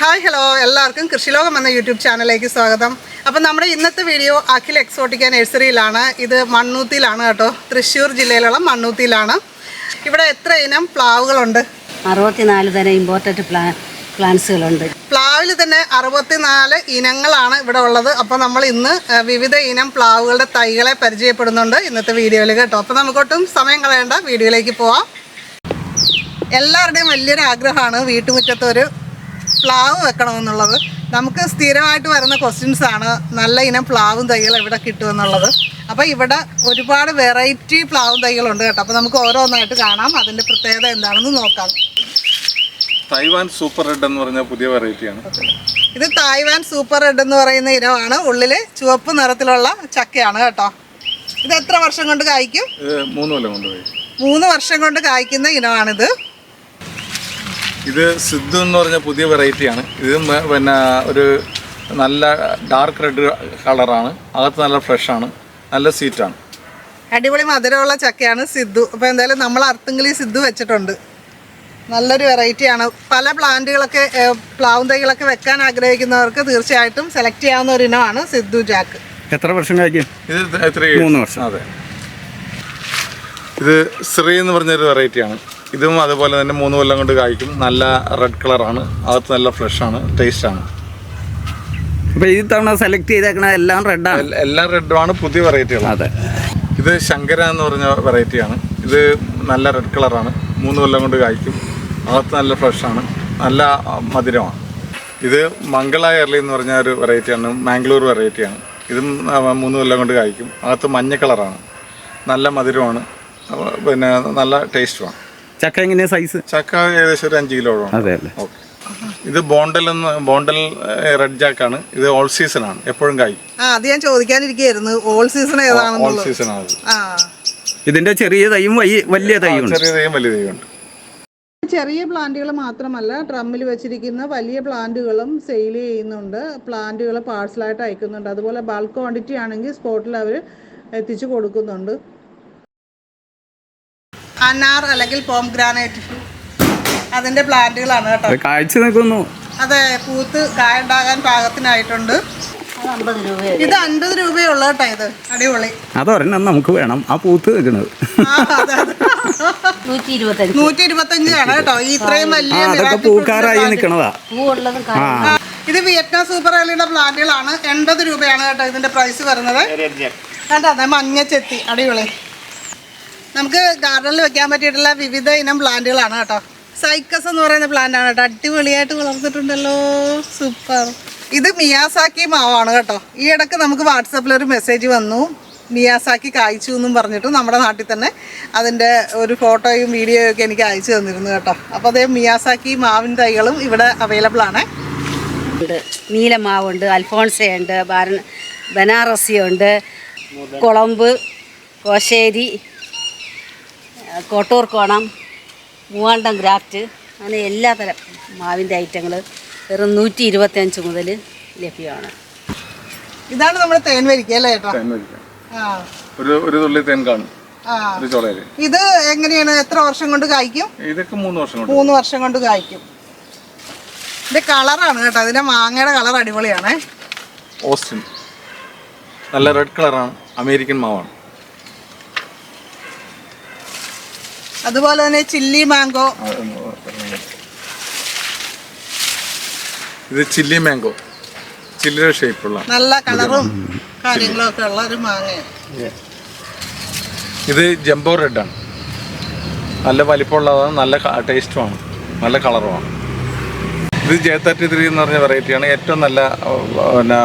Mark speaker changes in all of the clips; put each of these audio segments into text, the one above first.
Speaker 1: Hi hello എല്ലാവർക്കും കൃഷിലോകം എന്ന YouTube ചാനലിലേക്ക് സ്വാഗതം. അപ്പം നമ്മുടെ ഇന്നത്തെ വീഡിയോ അഖിൽ എക്സോട്ടിക്ക നഴ്സറിയിലാണ് ഇത് മണ്ണൂത്തിയിലാണ് കേട്ടോ. തൃശ്ശൂർ ജില്ലയിലുള്ള മണ്ണൂത്തിയിലാണ് ഇവിടെ എത്ര ഇനം പ്ലാവുകളുണ്ട്?
Speaker 2: അറുപത്തിനാല് തരം ഇമ്പോർട്ടന്റ് പ്ലാ പ്ലാന്റ്സുകളുണ്ട്
Speaker 1: പ്ലാവിൽ തന്നെ അറുപത്തിനാല് ഇനങ്ങളാണ് ഇവിടെ ഉള്ളത്. അപ്പോൾ നമ്മൾ ഇന്ന് വിവിധ ഇനം പ്ലാവുകളുടെ തൈകളെ പരിചയപ്പെടുന്നുണ്ട് ഇന്നത്തെ വീഡിയോയിൽ കേട്ടോ. അപ്പോൾ നമുക്കൊട്ടും സമയം കളയേണ്ട. വീഡിയോയിലേക്ക് പോവാം. എല്ലാവരുടെയും വലിയൊരു ആഗ്രഹമാണ് വീട്ടുമുറ്റത്ത് ഒരു പ്ലാവ് വെക്കണമെന്നുള്ളത് നമുക്ക് സ്ഥിരമായിട്ട് വരുന്ന ക്വസ്റ്റ്യൻസ് ആണ്. നല്ല ഇനം പ്ലാവും തൈകൾ എവിടെ കിട്ടുമെന്നുള്ളത് അപ്പോൾ ഇവിടെ ഒരുപാട് വെറൈറ്റി പ്ലാവും തൈകളുണ്ട് കേട്ടോ. അപ്പോൾ നമുക്ക് ഓരോന്നായിട്ട് കാണാം. അതിന്റെ പ്രത്യേകത എന്താണെന്ന് നോക്കാം.
Speaker 3: തായ്വാൻ സൂപ്പർ റെഡ് എന്ന് പറഞ്ഞ പുതിയ വെറൈറ്റിയാണ്
Speaker 1: ഇത് തായ്വാൻ സൂപ്പർ റെഡ് എന്ന് പറയുന്ന ഇനമാണ്. ഉള്ളിൽ ചുവപ്പ് നിറത്തിലുള്ള ചക്കയാണ് കേട്ടോ. ഇത് എത്ര വർഷം കൊണ്ട് കായ്ക്കും?
Speaker 3: മൂന്ന് കൊല്ലം കൊണ്ട്
Speaker 1: മൂന്ന് വർഷം കൊണ്ട് കായ്ക്കുന്ന ഇനമാണിത്.
Speaker 3: ഇത് സിദ്ധു എന്ന് പറഞ്ഞ പുതിയ വെറൈറ്റിയാണ് ഇത് പിന്നെ ഒരു നല്ല ഡാർക്ക് റെഡ് കളറാണ് അകത്ത് നല്ല ഫ്രഷാണ് നല്ല സീറ്റാണ്
Speaker 1: അടിപൊളി മധുരമുള്ള ചക്കയാണ് സിദ്ധു. അപ്പോൾ എന്തായാലും നമ്മൾ അർത്തുങ്കിലി സിദ്ധു വെച്ചിട്ടുണ്ട്. നല്ലൊരു വെറൈറ്റിയാണ് പല പ്ലാന്റുകളൊക്കെ പ്ലാവും തൈകളൊക്കെ വെക്കാൻ ആഗ്രഹിക്കുന്നവർക്ക് തീർച്ചയായിട്ടും സെലക്ട് ചെയ്യാവുന്ന ഒരു ഇനമാണ് സിദ്ധു ജാക്ക്.
Speaker 4: എത്ര വർഷം കഴിക്കും
Speaker 3: ഇത് എത്ര
Speaker 4: മൂന്ന് വർഷം.
Speaker 3: അതെ. ഇത് ശ്രീ എന്ന് പറഞ്ഞൊരു വെറൈറ്റിയാണ് ഇതും അതുപോലെ തന്നെ മൂന്ന് കൊല്ലം കൊണ്ട് കായ്ക്കും. നല്ല റെഡ് കളറാണ് അകത്ത് നല്ല ഫ്രഷാണ് ടേസ്റ്റാണ്
Speaker 4: അപ്പോൾ ഈ തവണ സെലക്ട് ചെയ്തേക്കണ എല്ലാം റെഡാണ്
Speaker 3: ആണ്. എല്ലാം റെഡുമാണ് പുതിയ വെറൈറ്റികളാണ്
Speaker 4: അതെ.
Speaker 3: ഇത് ശങ്കര എന്ന് പറഞ്ഞ വെറൈറ്റിയാണ് ഇത് നല്ല റെഡ് കളറാണ് മൂന്ന് കൊല്ലം കൊണ്ട് കായ്ക്കും. അകത്ത് നല്ല ഫ്രഷാണ് നല്ല മധുരമാണ്. ഇത് മംഗള എർലി എന്ന് പറഞ്ഞ ഒരു വെറൈറ്റിയാണ് മാംഗ്ലൂർ വെറൈറ്റിയാണ് ഇതും മൂന്ന് കൊല്ലം കൊണ്ട് കായ്ക്കും. അകത്ത് മഞ്ഞ കളറാണ് നല്ല മധുരമാണ്. പിന്നെ നല്ല ടേസ്റ്റുമാണ്
Speaker 4: ചക്ക എങ്ങനെയാ സൈസ്
Speaker 3: ചക്ക ഏകദേശം ഒരു അഞ്ച് കിലോ
Speaker 4: അതെ അല്ലേ?
Speaker 3: ഇത് ബോണ്ടൽ എന്ന് ബോണ്ടൽ റെഡ് ജാക്ക് ആണ്. ഇത് ഓൾ സീസൺ ആണ്. എപ്പോഴും കായ്.
Speaker 1: ആ അത് ഞാൻ ചോദിക്കാനിരിക്കുകയായിരുന്നു. ഓൾ സീസൺ
Speaker 3: ഓൾ
Speaker 1: ഏതാണെന്നുള്ളത്.
Speaker 3: ആണ്
Speaker 1: ആ.
Speaker 4: ഇതിന്റെ ചെറിയ തൈയും വലിയ വലിയ തൈയും ഉണ്ട്
Speaker 3: ചെറിയ തൈയും വലിയ തൈയും ഉണ്ട്.
Speaker 1: ചെറിയ പ്ലാന്റുകൾ മാത്രമല്ല ഡ്രമ്മിൽ വെച്ചിരിക്കുന്ന വലിയ പ്ലാന്റുകളും സെയിൽ ചെയ്യുന്നുണ്ട്. പ്ലാന്റുകൾ പാഴ്സലായിട്ട് അയക്കുന്നുണ്ട്. അതുപോലെ ബൾക്ക് ക്വാണ്ടിറ്റി ആണെങ്കിൽ സ്പോട്ടിൽ അവർ എത്തിച്ചു കൊടുക്കുന്നുണ്ട്. അനാർ അല്ലെങ്കിൽ പോം ഗ്രാനൈറ്റ് അതിന്റെ പ്ലാന്റുകളാണ് കേട്ടോ.
Speaker 4: അത് കാഴ്ച നിൽക്കുന്നു.
Speaker 1: അതെ പൂത്ത്
Speaker 2: കായ ഉണ്ടാകാൻ പാകത്തിനായിട്ടുണ്ട്.
Speaker 1: ഇത് അൻപത് രൂപയേ ഉള്ളൂ കേട്ടോ ഇത്. അടിപൊളി.
Speaker 4: അതൊരെണ്ണം നമുക്ക് വേണം. ആ പൂത്ത് നിൽക്കുന്നത്.
Speaker 1: ആ, അതെ, അതെ.
Speaker 2: നൂറ്റി ഇരുപത്തഞ്ച്
Speaker 1: നൂറ്റി ഇരുപത്തഞ്ചാണ് കേട്ടോ. ഈ ഇത്രയും വലിയ പൂക്കാരായി
Speaker 4: നിൽക്കണതാ.
Speaker 1: ഇത് വിയറ്റ്നാം സൂപ്പർ അലിയുടെ പ്ലാന്റുകളാണ്. എൺപത് രൂപയാണ് കേട്ടോ ഇതിന്റെ പ്രൈസ് വരുന്നത്. കണ്ടോ? അതെ മഞ്ഞച്ചെത്തി. അടിപൊളി. നമുക്ക് ഗാർഡനിൽ വെക്കാൻ പറ്റിയിട്ടുള്ള വിവിധ ഇനം പ്ലാന്റുകളാണ് കേട്ടോ. സൈക്കസ് എന്ന് പറയുന്ന പ്ലാന്റ് ആണ് കേട്ടോ. അടിപൊളിയായിട്ട് വളർന്നിട്ടുണ്ടല്ലോ. സൂപ്പർ ഇത് മിയാസാക്കി മാവാണ് കേട്ടോ. ഈ ഇടയ്ക്ക് നമുക്ക് വാട്സപ്പിൽ ഒരു മെസ്സേജ് വന്നു. മിയാസാക്കി കായ്ച്ചു എന്നും പറഞ്ഞിട്ട് നമ്മുടെ നാട്ടിൽ തന്നെ അതിന്റെ ഒരു ഫോട്ടോയും വീഡിയോയും ഒക്കെ എനിക്ക് അയച്ചു തന്നിരുന്നു കേട്ടോ. അപ്പോൾ അതേ മിയാസാക്കി മാവിൻ തൈകളും ഇവിടെ അവൈലബിൾ ആണ്.
Speaker 2: ഉണ്ട്. നീലമാവുണ്ട് അൽഫോൺസയുണ്ട് ബാര ബനാറസിയുണ്ട് കുളമ്പ് കോശേരി കോട്ടൂർക്കോണം മൂവാണ്ടം ഗ്രാഫ്റ്റ് അങ്ങനെ എല്ലാ തരം മാവിന്റെ ഐറ്റങ്ങൾ വെറും നൂറ്റി ഇരുപത്തഞ്ച് മുതൽ ലഭ്യമാണ്.
Speaker 1: ഇതാണ് നമ്മുടെ തേൻ വരിക്ക അല്ലേ ചേട്ടാ
Speaker 3: തേൻ വരിക്ക.
Speaker 1: ആ.
Speaker 3: ഒരു ഒരു തുള്ളി തേൻ കാണും.
Speaker 1: ഇത് എങ്ങനെയാണ്? എത്ര വർഷം കൊണ്ട് കായ്ക്കും?
Speaker 3: ഇതൊക്കെ മൂന്ന് വർഷം കൊണ്ട്
Speaker 1: മൂന്ന് വർഷം കൊണ്ട് കായ്ക്കും. ഇതിന്റെ കളറാണ് കേട്ടോ. അതിന്റെ മാങ്ങയുടെ കളർ അടിപൊളിയാണ്.
Speaker 3: ഓസ്റ്റിൻ. നല്ല റെഡ് കളറാണ്. അമേരിക്കൻ മാവാണ്.
Speaker 1: അതുപോലെ തന്നെ ചില്ലി മാംഗോ.
Speaker 3: ഇത് ചില്ലി മാംഗോ. ചില്ലിയുടെ ഷേപ്പുള്ള
Speaker 1: നല്ല കളറും കാര്യങ്ങളും ഒക്കെ ഉള്ള ഒരു മാങ്ങയാണ്.
Speaker 3: ഇത് ജംബോ റെഡാണ് നല്ല വലിപ്പമുള്ളതാണ് നല്ല ടേസ്റ്റുമാണ് നല്ല കളറുമാണ് ഇത് ജെ തേർട്ടി ത്രീ എന്ന് പറഞ്ഞ വെറൈറ്റിയാണ് ഏറ്റവും നല്ല പിന്നെ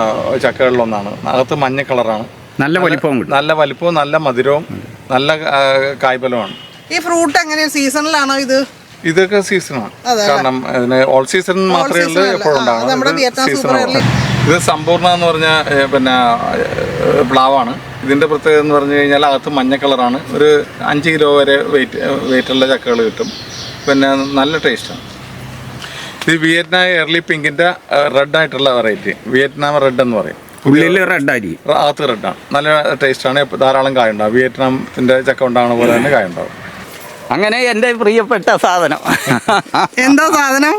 Speaker 3: ചക്കകളിലൊന്നാണ് അകത്ത് മഞ്ഞ കളറാണ്
Speaker 4: നല്ല വലിപ്പവും
Speaker 3: നല്ല വലിപ്പവും നല്ല മധുരവും നല്ല കായ്ഫലമാണ്
Speaker 1: ഈ ഫ്രൂട്ട് എങ്ങനെയാണ് സീസണിലാണോ ഇത്?
Speaker 3: ഇതൊക്കെ സീസണാണ് കാരണം ഇതിന് ഓൾ സീസൺ മാത്രമേ ഉള്ളൂ. എപ്പോഴും
Speaker 1: ആ, നമ്മുടെ വിയറ്റ്നാം സൂപ്പർ
Speaker 3: സീസണാണ് ഇത് സമ്പൂർണ എന്ന് പറഞ്ഞ പിന്നെ പ്ലാവാണ്. ഇതിന്റെ പ്രത്യേകത എന്ന് പറഞ്ഞു കഴിഞ്ഞാൽ അകത്ത് മഞ്ഞ കളറാണ് ഒരു അഞ്ച് കിലോ വരെ വെയിറ്റ് വെയിറ്റുള്ള ചക്കകൾ കിട്ടും. പിന്നെ നല്ല ടേസ്റ്റാണ് ഇത് വിയറ്റ്നാം എർലി പിങ്കിന്റെ റെഡ് ആയിട്ടുള്ള വെറൈറ്റി വിയറ്റ്നാം റെഡ് എന്ന് പറയും.
Speaker 4: ഉള്ളിൽ റെഡായി
Speaker 3: അകത്ത് റെഡാണ് നല്ല ടേസ്റ്റാണ് ധാരാളം കായ ഉണ്ടാവും. വിയറ്റ്നാമിന്റെ ചക്ക ഉണ്ടാകുന്ന പോലെ തന്നെ കായ ഉണ്ടാവും.
Speaker 4: അങ്ങനെ എന്റെ പ്രിയപ്പെട്ട സാധനം.
Speaker 1: എന്താ സാധനം?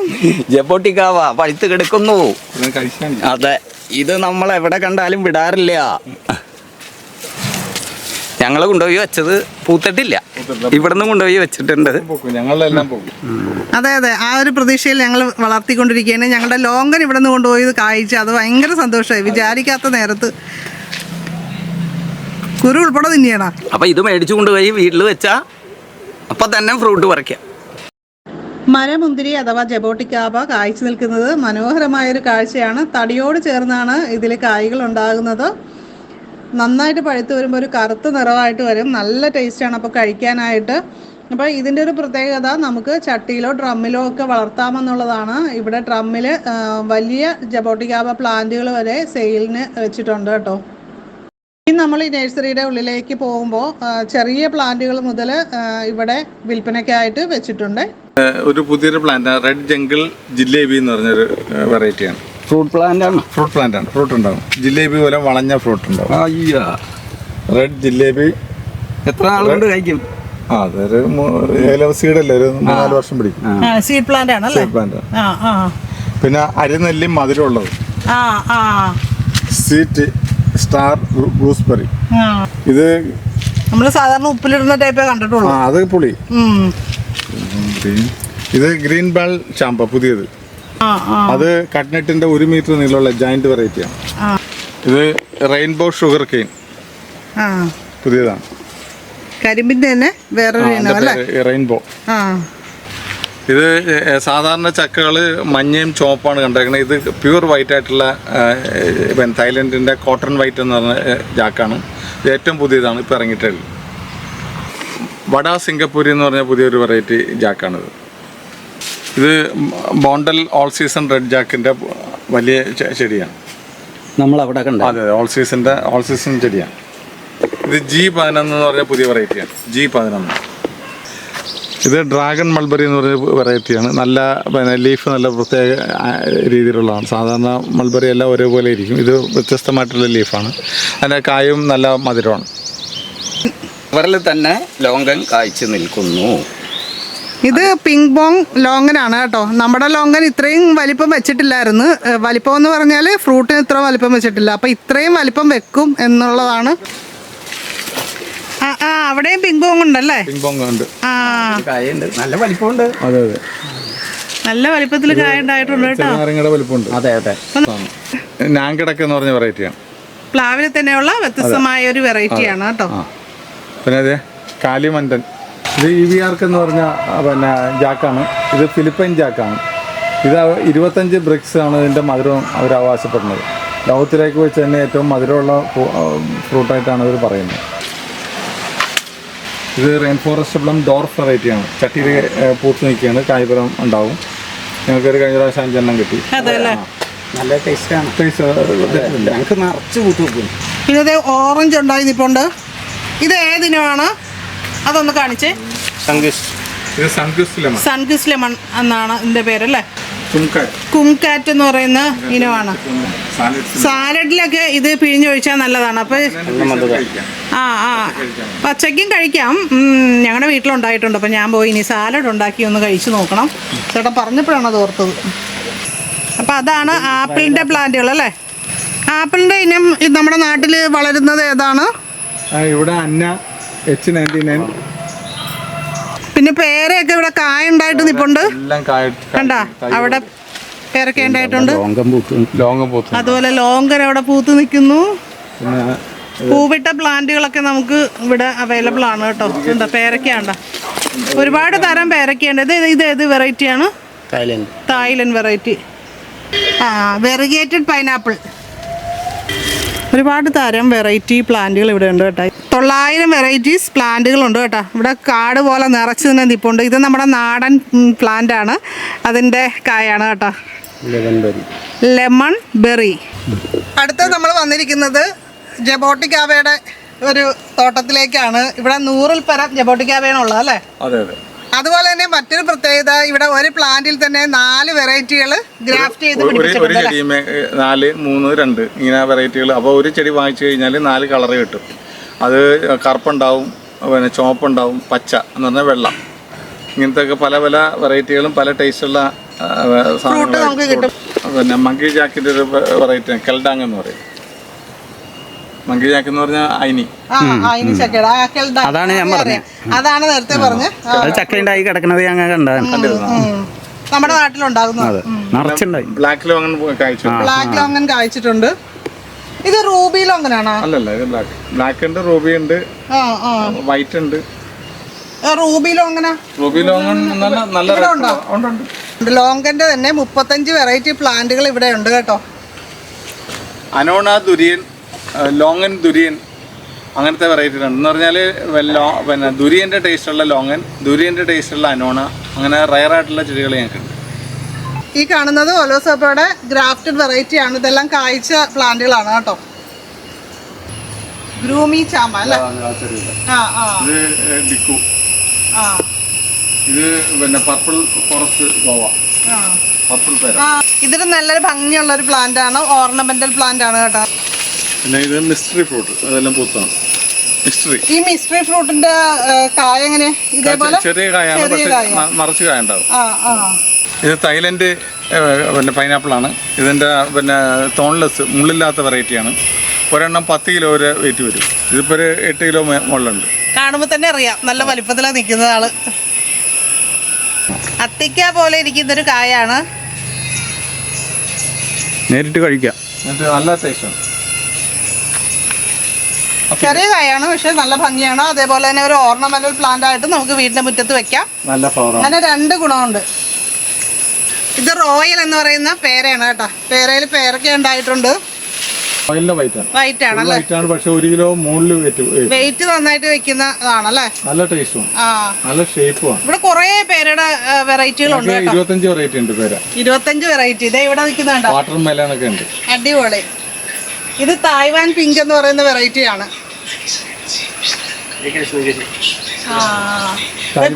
Speaker 4: ജബോട്ടിക്കാവ പഴുത്ത് കിടക്കുന്നു. അതെ ഇത് നമ്മൾ എവിടെ കണ്ടാലും വിടാറില്ല. ഞങ്ങൾ കൊണ്ടുപോയി വെച്ചത് പൂത്തിട്ടില്ല. ഇവിടുന്ന് കൊണ്ടുപോയി വെച്ചിട്ടുണ്ട്.
Speaker 1: അതെ അതെ ആ ഒരു പ്രതീക്ഷയിൽ ഞങ്ങൾ വളർത്തിക്കൊണ്ടിരിക്കുകയാണ്. ഞങ്ങളുടെ ലോങ്കൻ ഇവിടെ നിന്ന് കൊണ്ടുപോയി കായ്ച്ച് അത് ഭയങ്കര സന്തോഷമായി. വിചാരിക്കാത്ത നേരത്ത് കുരു ഉൾപ്പെടെ തന്നെയാണ്
Speaker 4: അപ്പൊ ഇത് മേടിച്ചു കൊണ്ടുപോയി വീട്ടിൽ വെച്ചാ അപ്പൊ തന്നെ ഫ്രൂട്ട് പറിക്കാം.
Speaker 1: മരമുന്തിരി അഥവാ ജബോട്ടിക്കാബ കായ്ച്ചു നിൽക്കുന്നത് മനോഹരമായ ഒരു കാഴ്ചയാണ്. തടിയോട് ചേർന്നാണ് ഇതിൽ കായ്കൾ ഉണ്ടാകുന്നത്. നന്നായിട്ട് പഴുത്ത് വരുമ്പോൾ ഒരു കറുത്ത നിറമായിട്ട് വരും. നല്ല ടേസ്റ്റാണ് അപ്പോൾ കഴിക്കാനായിട്ട്. അപ്പോൾ ഇതിന്റെ ഒരു പ്രത്യേകത നമുക്ക് ചട്ടിയിലോ ഡ്രമ്മിലോ ഒക്കെ വളർത്താമെന്നുള്ളതാണ്. ഇവിടെ ഡ്രമ്മിൽ വലിയ ജബോട്ടിക്കാബ പ്ലാന്റുകൾ വരെ സെയിലിന് വെച്ചിട്ടുണ്ട് കേട്ടോ. ഇനി നമ്മൾ ഈ നഴ്സറിയുടെ ഉള്ളിലേക്ക് പോകുമ്പോൾ ചെറിയ പ്ലാന്റുകൾ മുതൽ ഇവിടെ വിൽപ്പനയ്ക്കായിട്ട് വെച്ചിട്ടുണ്ട്.
Speaker 3: ഒരു പുതിയൊരു പ്ലാന്റ് റെഡ് ജംഗിൾ ജിലേബി എന്ന് പറഞ്ഞൊരു വെറൈറ്റിയാണ്.
Speaker 4: ഫ്രൂട്ട് പ്ലാന്റ് ആണ്.
Speaker 3: ഫ്രൂട്ട് പ്ലാന്റ് ആണ് ഫ്രൂട്ട് ഉണ്ടാവും. ജിലേബി പോലെ വളഞ്ഞ ഫ്രൂട്ട് ഉണ്ടാവും.
Speaker 4: അയ്യാ.
Speaker 3: റെഡ് ജിലേബി.
Speaker 4: എത്ര ആളുകൊണ്ട് കഴിക്കും?
Speaker 3: ആ അതൊരു അല്ലേ ഒരു നാല് വർഷം പിടിക്കും.
Speaker 1: സീഡ് പ്ലാന്റ് ആണല്ലേ?
Speaker 3: പ്ലാന്റ്
Speaker 1: ആ ആ.
Speaker 3: പിന്നെ അരിനെല്ലി മധുരമുള്ളത്.
Speaker 1: ആ ആ.
Speaker 3: സ്വീറ്റ് സ്റ്റാർ ഗൂസ്ബെറി
Speaker 1: ആ.
Speaker 3: ഇത്
Speaker 1: നമ്മൾ സാധാരണ ഉപ്പിലിടുന്ന ടൈപ്പേ കണ്ടിട്ടുള്ളൂ.
Speaker 3: ആ അത് പുളി. ഇത് ഗ്രീൻ ബാൾ ചാമ്പ പുതിയത്.
Speaker 1: ആ ആ.
Speaker 3: അത് കട്ട്നെറ്റിന്റെ ഒരു മീറ്റർ നീളമുള്ള ജോയിന്റ് വെറൈറ്റിയാണ്
Speaker 1: ആ.
Speaker 3: ഇത് റെയിൻബോ ഷുഗർ കെയിൻ
Speaker 1: ആ.
Speaker 3: പുതിയതാണ്.
Speaker 1: കരിമ്പിന്റെ തന്നെ വേറെ
Speaker 3: റെയിൻബോ
Speaker 1: ആ.
Speaker 3: ഇത് സാധാരണ ചക്കകൾ മഞ്ഞയും ചുവപ്പാണ് കണ്ടേക്കുന്നത് ഇത് പ്യൂർ വൈറ്റ് ആയിട്ടുള്ള തായ്ലൻഡിന്റെ കോട്ടൺ വൈറ്റ് എന്ന് പറഞ്ഞ ഇത് ഏറ്റവും പുതിയതാണ് ഇപ്പോൾ ഇറങ്ങിയിട്ടുള്ളത് വട സിംഗപ്പൂരി എന്ന് പറഞ്ഞ പുതിയൊരു വെറൈറ്റി ജാക്കാണിത്. ഇത് ബോണ്ടൽ ഓൾ സീസൺ റെഡ് ജാക്കിന്റെ വലിയ ചെടിയാണ്.
Speaker 4: നമ്മൾ അവിടെ കണ്ട.
Speaker 3: അതെ ഓൾ സീസണിന്റെ ഓൾ സീസൺ ചെടിയാണ്. ഇത് ജി പതിനൊന്ന് എന്ന് പറഞ്ഞ പുതിയ വെറൈറ്റിയാണ് ജി പതിനൊന്ന്. ഇത് ഡ്രാഗൺ മൾബറി എന്ന് പറഞ്ഞ വെറൈറ്റിയാണ്. നല്ല പിന്നെ ലീഫ് നല്ല പ്രത്യേക രീതിയിലുള്ളതാണ്. സാധാരണ മൾബറി എല്ലാം ഒരേപോലെ ഇരിക്കും. ഇത് വ്യത്യസ്തമായിട്ടുള്ള ലീഫാണ്. അതിന്റെ കായും നല്ല മധുരമാണ്.
Speaker 4: അവരിൽ തന്നെ ലോങ്കൻ കായ്ച്ചു നിൽക്കുന്നു.
Speaker 1: ഇത് പിങ് പോങ് ലോങ്ങനാണ് കേട്ടോ. നമ്മുടെ ലോങ്ങൻ ഇത്രയും വലിപ്പം വെച്ചിട്ടില്ലായിരുന്നു. വലിപ്പം എന്ന് പറഞ്ഞാൽ ഫ്രൂട്ടിന് ഇത്ര വലിപ്പം വെച്ചിട്ടില്ല. അപ്പം ഇത്രയും വലിപ്പം വെക്കും എന്നുള്ളതാണ് ആ ആ അവിടെയും പിങ് പോങ് ഉണ്ടല്ലേ?
Speaker 3: പിങ് പോങ് ഉണ്ട്.
Speaker 1: ആ.
Speaker 4: കായുണ്ട് നല്ല വലിപ്പമുണ്ട്.
Speaker 3: അതെ അതെ.
Speaker 1: നല്ല വലിപ്പത്തിൽ കായ ഉണ്ടായിട്ടുണ്ട് കേട്ടോ.
Speaker 3: നാരങ്ങയുടെ വലുപ്പമുണ്ട്.
Speaker 4: അതെ അതെ.
Speaker 3: ഞാൻ എന്ന് പറഞ്ഞ വെറൈറ്റിയാണ്
Speaker 1: പ്ലാവിൽ തന്നെയുള്ള വ്യത്യസ്തമായ ഒരു വെറൈറ്റിയാണ് കേട്ടോ.
Speaker 3: പിന്നെ അതെ കാലിമണ്ടൻ. ഇത് ഇ വി ആർക്ക് എന്ന് പറഞ്ഞ പിന്നെ ജാക്കാണ്. ഇത് ഫിലിപ്പൈൻ ജാക്കാണ്. ഇത് ഇരുപത്തഞ്ച് ബ്രിക്സ് ആണ് ഇതിന്റെ മധുരം അവർ അവകാശപ്പെടുന്നത്. ലോകത്തിലേക്ക് വെച്ച് തന്നെ ഏറ്റവും മധുരമുള്ള ഫ്രൂട്ടായിട്ടാണ് അവർ പറയുന്നത്. ഇത് റെയിൻ ഫോറസ്റ്റ് പ്ലം ഡോർഫ് വെറൈറ്റിയാണ് ചട്ടിയിൽ പൂത്ത് നിൽക്കുകയാണ്. കായ്ഫലം ഉണ്ടാവും. ഞങ്ങൾക്കൊരു കഴിഞ്ഞ പ്രാവശ്യം അഞ്ചെണ്ണം കിട്ടി.
Speaker 4: നല്ല ടേസ്റ്റാണ്. ഞങ്ങൾക്ക് നിറച്ച് വെക്കും.
Speaker 1: പിന്നെ ഇത് ഓറഞ്ച് ഉണ്ടായി നിൽപ്പുണ്ട് ഇത് ഏതിനാണ് അതൊന്ന് കാണിച്ചേ.
Speaker 3: ഇത് സൺക്രിസ്റ്റ് ലെമൺ
Speaker 1: എന്നാണ് ഇതിന്റെ പേര്
Speaker 3: അല്ലേ
Speaker 1: കുംകാറ്റ് എന്ന് പറയുന്ന ഇനമാണ്. സാലഡിലൊക്കെ ഇത് പിഴിഞ്ഞൊഴിച്ചാൽ നല്ലതാണ്. അപ്പൊ ആ ആ. പച്ചയ്ക്കും കഴിക്കാം. ഞങ്ങളുടെ വീട്ടിലുണ്ടായിട്ടുണ്ട്. അപ്പം ഞാൻ പോയി ഇനി സാലഡ് ഉണ്ടാക്കി ഒന്ന് കഴിച്ചു നോക്കണം. ചേട്ടൻ പറഞ്ഞപ്പോഴാണ് അത് ഓർത്തത്. അപ്പം അതാണ് ആപ്പിളിന്റെ പ്ലാന്റുകൾ അല്ലേ? ആപ്പിളിന്റെ ഇനം നമ്മുടെ നാട്ടിൽ വളരുന്നത് ഏതാണ്?
Speaker 3: ഇവിടെ അന്ന എച്ച് നയന്റി നയൻ
Speaker 1: പിന്നെ പേരയൊക്കെ ഇവിടെ കായ ഉണ്ടായിട്ട് നിപ്പുണ്ട്?
Speaker 3: എല്ലാം കായ
Speaker 1: കണ്ട? അവിടെ പേരൊക്കെ ഉണ്ടായിട്ടുണ്ട്? അതുപോലെ ലോങ്കൻ അവിടെ പൂത്ത് നിൽക്കുന്നു.
Speaker 3: പിന്നെ
Speaker 1: പൂവിട്ട പ്ലാന്റുകളൊക്കെ നമുക്ക് ഇവിടെ അവൈലബിൾ ആണ് കേട്ടോ. എന്താ പേരയ്ക്കാണ്ട ഒരുപാട് തരം പേരക്കയുണ്ട്. ഇത് ഇത് ഏത് വെറൈറ്റിയാണ്
Speaker 4: തായ്ലൻഡ്.
Speaker 1: തായ്ലൻഡ് വെറൈറ്റി ആ വെറിഗേറ്റഡ് പൈനാപ്പിൾ ഒരുപാട് തരം വെറൈറ്റി പ്ലാന്റുകൾ ഇവിടെ ഉണ്ട് കേട്ടോ. തൊള്ളായിരം വെറൈറ്റീസ് പ്ലാന്റുകൾ ഉണ്ട് കേട്ടോ. ഇവിടെ കാട് പോലെ നിറച്ച് തന്നെ നിപ്പുണ്ട്. ഇത് നമ്മുടെ നാടൻ പ്ലാന്റ് ആണ്. അതിന്റെ കായാണ് കേട്ടോ. ലെമൺ ബെറി അടുത്ത നമ്മൾ വന്നിരിക്കുന്നത് ജബോട്ടിക്കാവയുടെ ഒരു തോട്ടത്തിലേക്കാണ് ഇവിടെ നൂറിൽ പരം ജബോട്ടിക്കാവയാണ് ഉള്ളത് അല്ലേ?
Speaker 3: അതെ അതെ.
Speaker 1: അതുപോലെ തന്നെ മറ്റൊരു പ്രത്യേകത ഇവിടെ ഒരു പ്ലാന്റിൽ തന്നെ നാല് വെറൈറ്റികൾ ഗ്രാഫ്റ്റ് ചെയ്ത്
Speaker 3: ഒരു ചെടി നാല് മൂന്ന് രണ്ട് ഇങ്ങനെ വെറൈറ്റികൾ. അപ്പോൾ ഒരു ചെടി വാങ്ങിച്ചു കഴിഞ്ഞാൽ നാല് കളർ കിട്ടും. അത് കറുപ്പുണ്ടാവും പിന്നെ ചുവപ്പുണ്ടാവും പച്ച എന്ന് പറഞ്ഞാൽ വെള്ളം. ഇങ്ങനത്തെ ഒക്കെ പല പല വെറൈറ്റികളും പല ടേസ്റ്റുള്ള
Speaker 1: സാധനങ്ങളും കിട്ടും.
Speaker 3: പിന്നെ മങ്കി ജാക്കിന്റെ ഒരു വെറൈറ്റി കെൽഡാങ് എന്ന് പറയും. മങ്കി എന്ന് പറഞ്ഞാൽ അയിനി
Speaker 1: ആ അതിന് ചക്കയുടെ
Speaker 4: അതാണ് ഞാൻ
Speaker 1: പറഞ്ഞത്. അതാണ് നേരത്തെ പറഞ്ഞത് ആ,
Speaker 4: അത് ചക്ക ഉണ്ടായി കിടക്കുന്നത് ഞങ്ങൾ കണ്ടതാണ്
Speaker 1: നമ്മുടെ നാട്ടിലുണ്ടാകുന്നത്
Speaker 4: നിറച്ചുണ്ടായി.
Speaker 3: ബ്ലാക്ക് ലോങ്ങൻ
Speaker 1: ബ്ലാക്ക് ലോങ്ങൻ കായ്ച്ചിട്ടുണ്ട്. ഇത് റൂബി ലോങ്ങനാണോ?
Speaker 3: അല്ലല്ല ഇത് ബ്ലാക്ക് ബ്ലാക്ക് ഉണ്ട് റൂബി ഉണ്ട്
Speaker 1: ആ ആ.
Speaker 3: വൈറ്റ് ഉണ്ട്.
Speaker 1: റൂബി ലോങ്ങനാ?
Speaker 3: റൂബി ലോങ്ങൻ നല്ല
Speaker 1: ഉണ്ട്? തന്നെ മുപ്പത്തഞ്ച് വെറൈറ്റി പ്ലാന്റുകൾ ഇവിടെ ഉണ്ട് കേട്ടോ.
Speaker 3: അനോണ ദുരിയൻ ലോങ്ങൻ ദുരിയൻ അങ്ങനത്തെ വെറൈറ്റി ഉണ്ട് എന്ന് പറഞ്ഞാൽ പിന്നെ ദുരിയന്റെ ടേസ്റ്റുള്ള ലോങ്ങൻ ദുരിയന്റെ ടേസ്റ്റുള്ള അനോണ അങ്ങനെ റയർ ആയിട്ടുള്ള ചെടികൾ ഞങ്ങൾക്കുണ്ട്.
Speaker 1: ഈ കാണുന്നത് ഒലോസോപ്പയുടെ ഗ്രാഫ്റ്റഡ് വെറൈറ്റി ആണ്. ഇതെല്ലാം കായ്ച്ച പ്ലാന്റുകളാണ് കേട്ടോ. ഗ്രൂമി ചാമ്പ അല്ലേ? ആ ആ
Speaker 3: ഇത് ഡിക്കു ഇത് പിന്നെ പർപ്പിൾ ഫോറസ്റ്റ് ഗോവ.
Speaker 1: ആ.
Speaker 3: പർപ്പിൾ പേര.
Speaker 1: ഇതിന് ഇതൊരു നല്ലൊരു ഭംഗിയുള്ള ഒരു പ്ലാന്റ് ആണ്. ഓർണമെന്റൽ പ്ലാന്റ് ആണ് കേട്ടോ.
Speaker 3: പിന്നെ ഇത് മിസ്റ്ററി ഫ്രൂട്ട് അതെല്ലാം പൂത്താണ്. മിസ്റ്ററി
Speaker 1: ഈ മിസ്റ്ററി ഫ്രൂട്ടിന്റെ കായ എങ്ങനെ? ഇതേപോലെ?
Speaker 3: ചെറിയ കായാണ് പക്ഷെ
Speaker 1: കായ.
Speaker 3: കായ ഉണ്ടാവും
Speaker 1: ആ ആ.
Speaker 3: ഇത് തൈലൻഡ് പിന്നെ പൈനാപ്പിൾ ആണ് ഇതിന്റെ പിന്നെ തോൺലെസ് മുള്ളില്ലാത്ത വെറൈറ്റിയാണ് ഒരെണ്ണം പത്ത് കിലോ വരെ വെയിറ്റ് വരും. ഇതിപ്പോൾ ഒരു എട്ട് കിലോ മുള്ളുണ്ട്
Speaker 1: കാണുമ്പോൾ തന്നെ അറിയാം. നല്ല വലിപ്പത്തിലാണ് നിൽക്കുന്ന ആൾ. അത്തിക്ക പോലെ ഇരിക്കുന്നൊരു കായാണ്.
Speaker 4: നേരിട്ട് കഴിക്കാം.
Speaker 3: നല്ല ടേസ്റ്റ് ടേസ്റ്റാണ്
Speaker 1: ചെറിയ കായാണ് പക്ഷെ നല്ല ഭംഗിയാണ്. അതേപോലെ തന്നെ ഒരു ഓർണമെന്റൽ പ്ലാന്റ് ആയിട്ട് നമുക്ക് വീടിന്റെ മുറ്റത്ത് വെക്കാം.
Speaker 3: നല്ല
Speaker 1: അങ്ങനെ രണ്ട് ഗുണമുണ്ട്. ഇത് റോയൽ എന്ന് പറയുന്ന പേരയാണ് കേട്ടോ. പേരയിൽ പേരൊക്കെ ഉണ്ടായിട്ടുണ്ട്. വൈറ്റ് ആണല്ലേ?
Speaker 3: പക്ഷെ ഒരു കിലോ മുകളിൽ വെയിറ്റ്
Speaker 1: നന്നായിട്ട് വെക്കുന്നതാണല്ലേ?
Speaker 3: നല്ല ടേസ്റ്റുമാണ്
Speaker 1: ആ.
Speaker 3: നല്ല ഷേപ്പും
Speaker 1: ഇവിടെ കുറേ പേരുടെ വെറൈറ്റികളുണ്ട്
Speaker 3: ഇരുപത്തഞ്ച് വെറൈറ്റി ഉണ്ട് പേര.
Speaker 1: ഇരുപത്തഞ്ച് വെറൈറ്റി ഇതേ ഇവിടെ നിൽക്കുന്നുണ്ടോ
Speaker 3: വാട്ടർ മെലനൊക്കെ ഉണ്ട്.
Speaker 1: അടിപൊളി. ഇത് തായ്വാൻ പിങ്ക് എന്ന് പറയുന്ന വെറൈറ്റി ആണ്. ആ.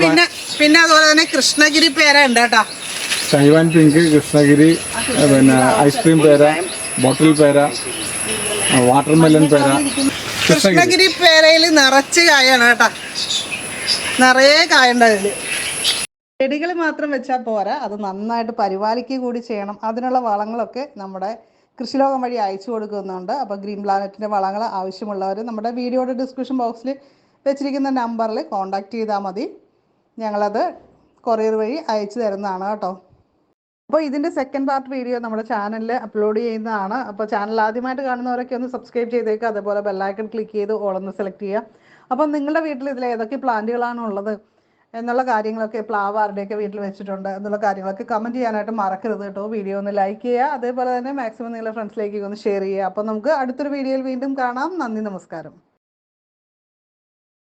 Speaker 1: പിന്നെ പിന്നെ അതുപോലെ തന്നെ കൃഷ്ണഗിരി പേര ഉണ്ട് കേട്ടോ.
Speaker 3: തായ്വാൻ പിങ്ക് കൃഷ്ണഗിരി പിന്നെ ഐസ്ക്രീം പേര ബോട്ടിൽ പേര വാട്ടർ മെലൻ പേര.
Speaker 1: കൃഷ്ണഗിരി പേരയിൽ നിറച്ച് കായാണ് കേട്ടാ. നിറയെ കായുണ്ട് അതിൽ ചെടികൾ മാത്രം വെച്ചാൽ പോരാ. അത് നന്നായിട്ട് പരിപാലിക്കുക കൂടി ചെയ്യണം. അതിനുള്ള വളങ്ങളൊക്കെ നമ്മുടെ കൃഷിലോകം വഴി അയച്ചു കൊടുക്കുന്നുണ്ട്. അപ്പോൾ ഗ്രീൻ പ്ലാനറ്റിന്റെ വളങ്ങൾ ആവശ്യമുള്ളവർ നമ്മുടെ വീഡിയോയുടെ ഡിസ്ക്രിപ്ഷൻ ബോക്സിൽ വെച്ചിരിക്കുന്ന നമ്പറിൽ കോൺടാക്റ്റ് ചെയ്താൽ മതി. ഞങ്ങളത് കൊറിയർ വഴി അയച്ചു തരുന്നതാണ് കേട്ടോ. അപ്പോൾ ഇതിന്റെ സെക്കൻഡ് പാർട്ട് വീഡിയോ നമ്മുടെ ചാനലിൽ അപ്ലോഡ് ചെയ്യുന്നതാണ്. അപ്പോൾ ചാനൽ ആദ്യമായിട്ട് കാണുന്നവരൊക്കെ ഒന്ന് സബ്സ്ക്രൈബ് ചെയ്തേക്കുക അതേപോലെ ബെല്ലൈക്കൺ ക്ലിക്ക് ചെയ്ത് ഓളൊന്ന് സെലക്ട് ചെയ്യുക. അപ്പോൾ നിങ്ങളുടെ വീട്ടിൽ ഇതിൽ ഏതൊക്കെ പ്ലാന്റുകളാണ് ഉള്ളത്? എന്നുള്ള കാര്യങ്ങളൊക്കെ പ്ലാവ് ആരുടെയൊക്കെ വീട്ടിൽ വെച്ചിട്ടുണ്ട് എന്നുള്ള കാര്യങ്ങളൊക്കെ കമന്റ് ചെയ്യാനായിട്ട് മറക്കരുത് കേട്ടോ. വീഡിയോ ഒന്ന് ലൈക്ക് ചെയ്യുക. അതേപോലെ തന്നെ മാക്സിമം നിങ്ങളുടെ ഫ്രണ്ട്സിലേക്ക് ഒന്ന് ഷെയർ ചെയ്യുക. അപ്പോൾ നമുക്ക് അടുത്തൊരു വീഡിയോയിൽ വീണ്ടും കാണാം. നന്ദി നമസ്കാരം.